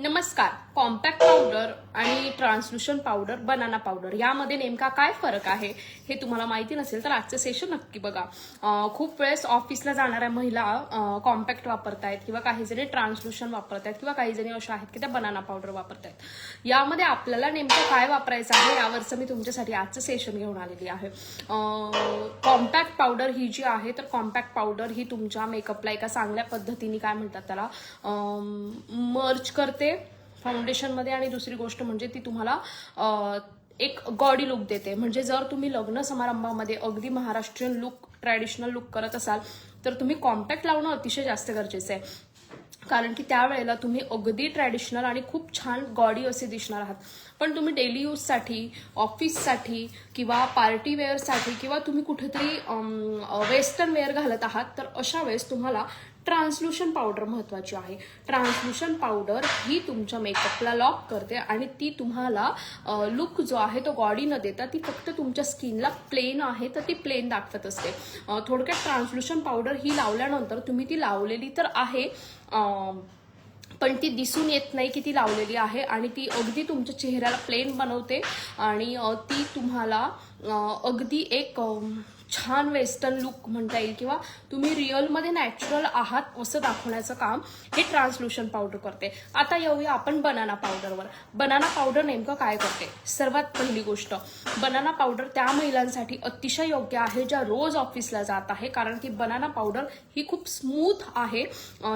नमस्कार. Compact powder आणि ट्रान्सल्युशन powder banana powder यामध्ये नेमका काय फरक आहे हे तुम्हाला माहिती नसेल तर आजचं सेशन नक्की बघा. खूप वेळेस ऑफिसला जाणाऱ्या महिला कॉम्पॅक्ट वापरतायत किंवा काही जणी ट्रान्सल्युशन वापरतायत किंवा काही जणी अशा आहेत की त्या बनाना पावडर वापरतायत. यामध्ये आपल्याला नेमकं काय वापरायचं आहे यावरचं मी तुमच्यासाठी आजचं सेशन घेऊन आलेली आहे. कॉम्पॅक्ट पावडर ही जी आहे तर कॉम्पॅक्ट पावडर ही तुमच्या मेकअपला एका चांगल्या पद्धतीने काय म्हणतात त्याला मर्च करते. फाउंडेशनमध्ये आणि दुसरी गोष्ट म्हणजे ती तुम्हाला एक गॉडी लुक देते. म्हणजे जर तुम्ही लग्न समारंभामध्ये अगदी महाराष्ट्रीयन लुक ट्रॅडिशनल लुक करत असाल तर तुम्ही कॉम्पॅक्ट लावणं अतिशय जास्त गरजेचं आहे. कारण की त्यावेळेला तुम्ही अगदी ट्रॅडिशनल आणि खूप छान गॉडी असे दिसणार आहात. पण तुम्ही डेली यूजसाठी ऑफिससाठी किंवा पार्टी वेअरसाठी किंवा तुम्ही कुठेतरी वेस्टर्न वेअर घालत आहात तर अशा वेळेस तुम्हाला ट्रान्सल्युशन पावडर महत्वाची आहे. ट्रान्सल्युशन पावडर ही तुमच्या मेकअपला लॉक करते आणि ती तुम्हाला लुक जो आहे तो गॉडी न देता ती फक्त तुमच्या स्किनला प्लेन आहे तर ती प्लेन दाखवत असते. थोडक्यात ट्रान्सल्युशन पावडर ही लावल्यानंतर तुम्ही ती लावलेली तर आहे पण ती दिसून येत नाही की ती लावलेली आहे आणि ती अगदी तुमच्या चेहऱ्याला प्लेन बनवते आणि ती तुम्हाला अगदी एक छान वेस्टर्न लुक म्हणता येईल किंवा तुम्ही रिअलमध्ये नॅचरल आहात असं दाखवण्याचं काम हे ट्रान्सल्युशन पावडर करते. आता येऊया आपण बनाना पावडरवर बनाना पावडर नेमकं काय करते? सर्वात पहिली गोष्ट बनाना पावडर त्या महिलांसाठी अतिशय योग्य आहे ज्या रोज ऑफिसला जात आहे कारण की बनाना पावडर ही खूप स्मूथ आहे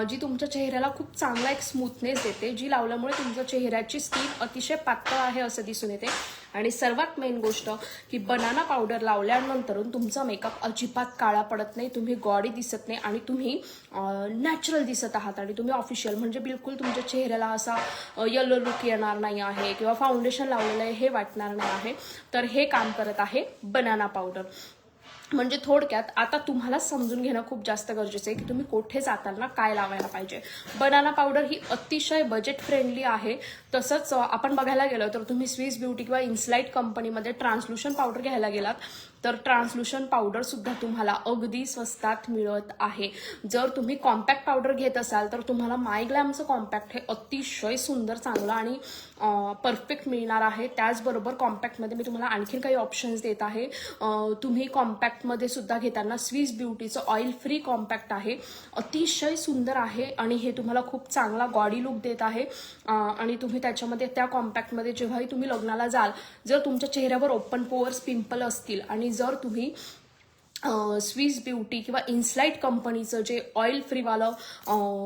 जी तुमच्या चेहऱ्याला खूप चांगला एक स्मूथनेस देते जी लावल्यामुळे तुमच्या चेहऱ्याची स्किन अतिशय पातळ आहे असं दिसून येते. आणि सर्वात मेन गोष्ट की बनाना पावडर लावल्यानंतर तुमचा मेकअप अजिबात काळा पडत नाही तुम्ही गॉडी दिसत नाही आणि तुम्ही नॅचरल दिसत आहात आणि तुम्ही ऑफिशियल म्हणजे बिलकुल तुमच्या चेहऱ्याला असा येलो लुक येणार नाही आहे किंवा फाउंडेशन लावलेलं आहे हे वाटणार नाही आहे. तर हे काम करत आहे बनाना पावडर म्हणजे थोडक्यात आता तुम्हाला समजून घेणं खूप जास्त गरजेचं आहे की तुम्ही कुठे जाताना काय लावायला पाहिजे. बनाना पावडर ही अतिशय बजेट फ्रेंडली आहे. तसंच आपण बघायला गेलो तर तुम्ही स्विस ब्युटी किंवा इन्स्लाईट कंपनीमध्ये ट्रान्सल्युशन पावडर घ्यायला गेलात. तर ट्रान्सल्युशन पावडर सुद्धा तुम्हाला अगदी स्वस्तात मिळत आहे. जर तुम्ही कॉम्पॅक्ट पावडर घेत असाल तर तुम्हाला मायग्लॅमचं कॉम्पॅक्ट हे अतिशय सुंदर चांगलं आणि परफेक्ट मिळणार आहे. त्याचबरोबर कॉम्पॅक्टमध्ये मी तुम्हाला आणखीन काही ऑप्शन्स देत आहे. तुम्ही कॉम्पॅक्टमध्ये सुद्धा घेताना स्विस ब्युटीचं ऑइल फ्री कॉम्पॅक्ट आहे. अतिशय सुंदर आहे आणि हे तुम्हाला खूप चांगला गॉडी लुक देत आहे. आणि तुम्ही त्याच्यामध्ये त्या कॉम्पॅक्टमध्ये जेव्हाही तुम्ही लग्नाला जाल जर तुमच्या चेहऱ्यावर ओपन पोअर्स पिंपल असतील आणि जर तुम्ही स्विस ब्युटी किंवा इन्स्लाईट कंपनीचं जे ऑइल फ्रीवालं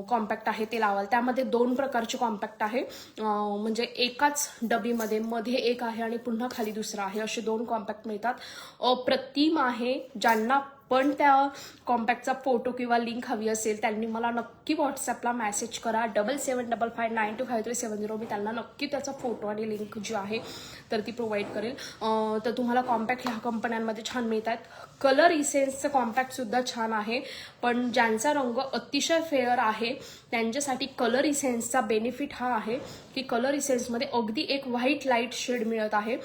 कॉम्पॅक्ट आहे ते लावाल. त्यामध्ये दोन प्रकारचे कॉम्पॅक्ट आहे. म्हणजे एकाच डबीमध्ये मध्ये एक आहे आणि पुन्हा खाली दुसरा आहे. असे दोन कॉम्पॅक्ट मिळतात. अप्रतिम आहे ज्यांना पण त्या कॉम्पॅक्टचा फोटो किंवा लिंक हवी असेल त्यांनी मला नक्की व्हॉट्सॲपला मेसेज करा. Double seven double five nine two five three seven zero मी त्यांना नक्की त्याचा फोटो आणि लिंक जी आहे तर ती प्रोव्हाइड करेल. तर तुम्हाला कॉम्पॅक्ट ह्या कंपन्यांमध्ये छान मिळत आहेत कलर इसेन्सचं कॉम्पॅक्टसुद्धा छान आहे पण ज्यांचा रंग अतिशय फेअर आहे त्यांच्यासाठी कलर इसेन्सचा बेनिफिट हा आहे की कलर इसेन्समध्ये अगदी एक व्हाईट लाइट शेड मिळत आहे.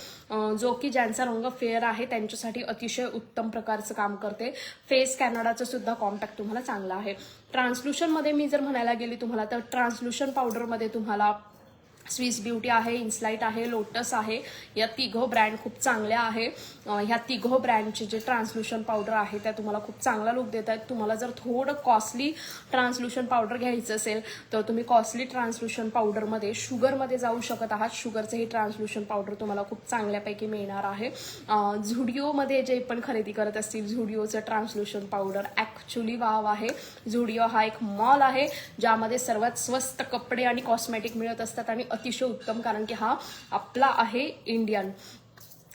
जो की ज्यांचा रंग फेअर आहे त्यांच्यासाठी अतिशय उत्तम प्रकारचं काम करते. फेस कॅनडाचं सुद्धा कॉम्पॅक्ट तुम्हाला चांगला आहे. ट्रान्सल्युशनमध्ये मी जर म्हणायला गेली तुम्हाला तर ट्रान्सल्युशन पावडरमध्ये तुम्हाला स्विस ब्युटी आहे इन्स्लाईट आहे लोटस आहे. या तिघं ब्रँड खूप चांगल्या आहे. ह्या तिघं ब्रँडचे जे ट्रान्सल्युशन पावडर आहे त्या तुम्हाला खूप चांगला लुक देत आहेत. तुम्हाला जर थोडं कॉस्टली ट्रान्सल्युशन पावडर घ्यायचं असेल तर तुम्ही कॉस्टली ट्रान्सल्युशन पावडरमध्ये शुगरमध्ये जाऊ शकत आहात. शुगरचं हे ट्रान्सल्युशन पावडर तुम्हाला खूप चांगल्यापैकी मिळणार आहे. झुडिओमध्ये जे पण खरेदी करत असतील झुडिओचं ट्रान्सल्युशन पावडर ॲक्च्युली वाव आहे. झुडिओ हा एक मॉल आहे ज्यामध्ये सर्वात स्वस्त कपडे आणि कॉस्मेटिक मिळत असतात आणि अतिशय उत्तम कारण की हा आपला आहे इंडियन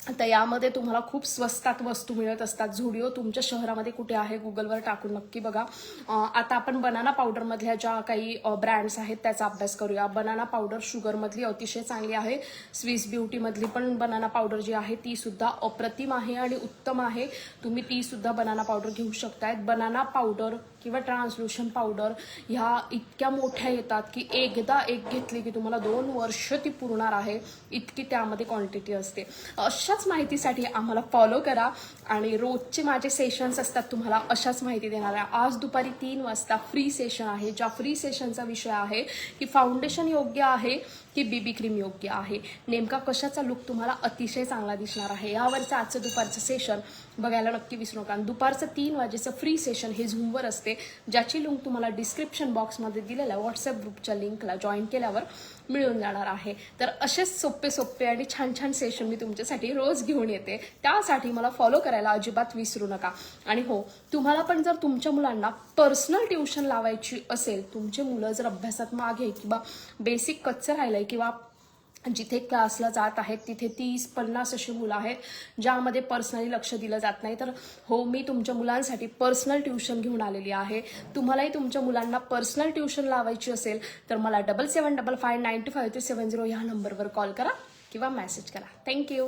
तर यामध्ये तुम्हाला खूप स्वस्तात वस्तू मिळत असतात. झुडिओ तुमच्या शहरामध्ये कुठे आहे गुगलवर टाकून नक्की बघा. आता आपण बनाना पावडरमधल्या ज्या काही ब्रँड्स आहेत त्याचा अभ्यास करूया. बनाना पावडर शुगरमधली अतिशय चांगली आहे. स्विस ब्युटीमधली पण बनाना पावडर जी आहे ती सुद्धा अप्रतिम आहे आणि उत्तम आहे. तुम्ही ती सुद्धा बनाना पावडर घेऊ शकतायत बनाना पावडर किंवा ट्रान्सल्युशन पावडर ह्या इतक्या मोठ्या येतात की एकदा एक घेतली की तुम्हाला दोन वर्ष ती पुरणार आहे. इतकी त्यामध्ये क्वांटिटी असते. अशा अशाच माहितीसाठी आम्हाला फॉलो करा आणि रोजचे माझे सेशन्स असतात तुम्हाला अशाच माहिती देणार आहे. आज दुपारी तीन वाजता फ्री सेशन आहे. ज्या फ्री सेशनचा विषय आहे की फाउंडेशन योग्य आहे की बीबी क्रीम योग्य आहे. नेमका कशाचा लुक तुम्हाला अतिशय चांगला दिसणार आहे. यावरचं आजचं दुपारचं सेशन बघायला नक्की विसरू नका. आणि दुपारचं तीन वाजेचं फ्री सेशन हे झूमवर असते ज्याची लिंक तुम्हाला डिस्क्रिप्शन बॉक्समध्ये दिलेल्या व्हॉट्सअप ग्रुपच्या लिंकला जॉईन केल्यावर मिळून जाणार आहे. तर असेच सोपे सोपे आणि छान छान सेशन मी तुमच्यासाठी रोज घेऊन येते. त्यासाठी मला फॉलो करायला अजिबात विसरू नका. आणि हो तुम्हाला पण जर तुमच्या मुलांना पर्सनल ट्युशन लावायची असेल तुमचे मुलं जर अभ्यासात मागे किंवा बेसिक कच्चं राहिलंय किंवा जिथे क्लासला जात आहेत तिथे तीस पन्नास अशी मुलं आहेत ज्यामध्ये पर्सनली लक्ष दिलं जात नाही. तर हो मी तुमच्या मुलांसाठी पर्सनल ट्युशन घेऊन आलेली आहे. तुम्हालाही तुमच्या मुलांना पर्सनल ट्युशन लावायची असेल तर मला double seven double five nine two five three seven zero ह्या नंबरवर कॉल करा किंवा मेसेज करा. थँक्यू